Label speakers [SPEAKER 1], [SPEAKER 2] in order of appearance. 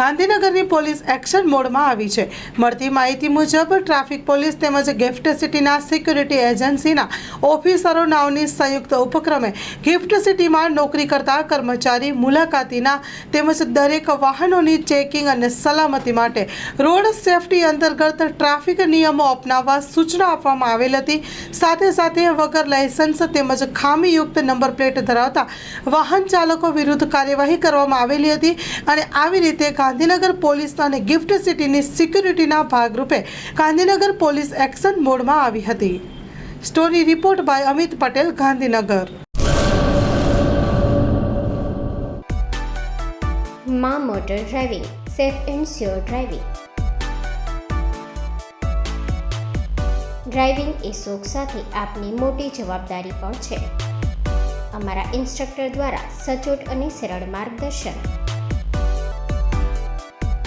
[SPEAKER 1] ગાંધીનગરની police action મોડમાં આવી છે. મળતી માહિતી મુજબ, ટ્રાફિક પોલીસ તેમજ ગિફ્ટ સિટીના સિક્યુરિટી એજન્સીના ઓફિસરો નાવની સંયુક્ત ઉપક્રમે ગિફ્ટ સિટીમાં નોકરી કરતા કર્મચારી મુલાકાતીના તેમજ દરેક વાહનોની ચેકિંગ અને સલામતી માટે રોડ સેફટી અંતર્ગત ટ્રાફિક નિયમો અપનાવવા સૂચના આપવામાં આવેલ હતી. સાથે સાથે વગર લાયસન્સ તેમજ ખામીયુક્ત નંબર પ્લેટ ધરાવતા વાહન ચાલકો વિરુદ્ધ કાર્યવાહી કરવામાં આવેલી હતી અને આવી રીતે ગાંધીનગર પોલીસ અને ગિફ્ટ સિટીની સિક્યુરિટીના ભાગરૂપે ગાંધીનગર પોલીસ એક્શન મોડમાં આવી હતી. Story report by Amit Patel, Gandhinagar.
[SPEAKER 2] મા motor driving, safe and sure driving. Driving એ શોખ સાથે આપની મોટી જવાબદારી પણ છે. અમારા ઇન્સ્ટ્રક્ટર દ્વારા સચોટ અને સરળ માર્ગદર્શન.